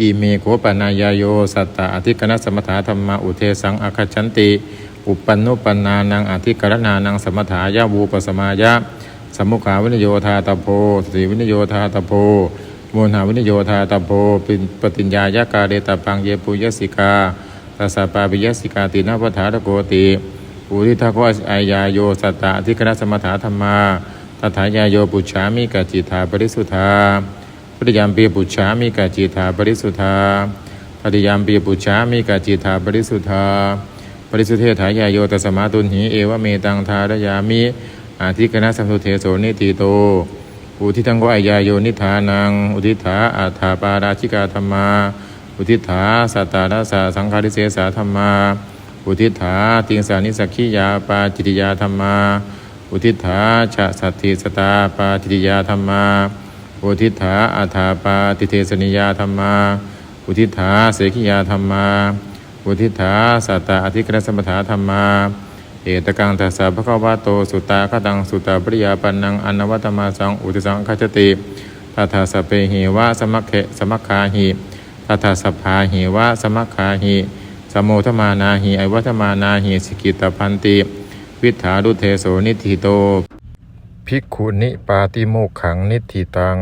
อิเมโขปนายาโย สัตตะอธิกนสมถาธรรมาอุเทสังอคชันติ อุปปันนุปนานังอธิกรณานังสมถายาวูปสมายะสมุขาวินโยธาตโพสติวินโยธาตโพมูลหาวินโยธาตโพปินปฏิญญายากาเดตปังเยปุยสิกาตัสสะปาปิยสิกาตินาปถาตโกติอุทิทาโกอายาโยสัตตะอธิกรณสมถาธรรมาตถายาโยปุจฉามิกจิตาปริสุทธา ปฏิยามปีปุจฉามิกาจิตาปริสุทธาปฏิยามปีปุจฉามิกาจิตาปริสุทธาปริสุทธิถายาโยตสมาตุนหิเอวเมตังทารยามิอาทิกนะสัมสุเทโสนิติโตอุทิทังวายาโยนิธานังอุทิถาอาถาปาราชิกาธรรมา อุทิถาสัตตาราสาสังคาริเสสาธรรมา อุทิถาติงสานิสักขิยาปาจิติยาธรรมา อุทิถาชะสัตถิสตาปาจิติยาธรรมา อุทิถาอาถาปาติเทสนิยาธรรมา อุทิถาเสขิยาธรรมา อุทิถาสัตตาอธิกรณสมถาธรรมาเอตกังทัสสะภะคะวะโตสุตตาคตังสุตตาปริยาปันนังอนวัตมาสังอุติสังคจติทัทธาสเปหิวะสมัคเขสมัคคาหิทัทธาสภาหิวะสมัคคาหิสมโมทมานาหิไอวัตมานาหิสิกิตพันติ วิถารุเทโสนิธิโต ภิกขุนิปาติโมกขังนิธิตัง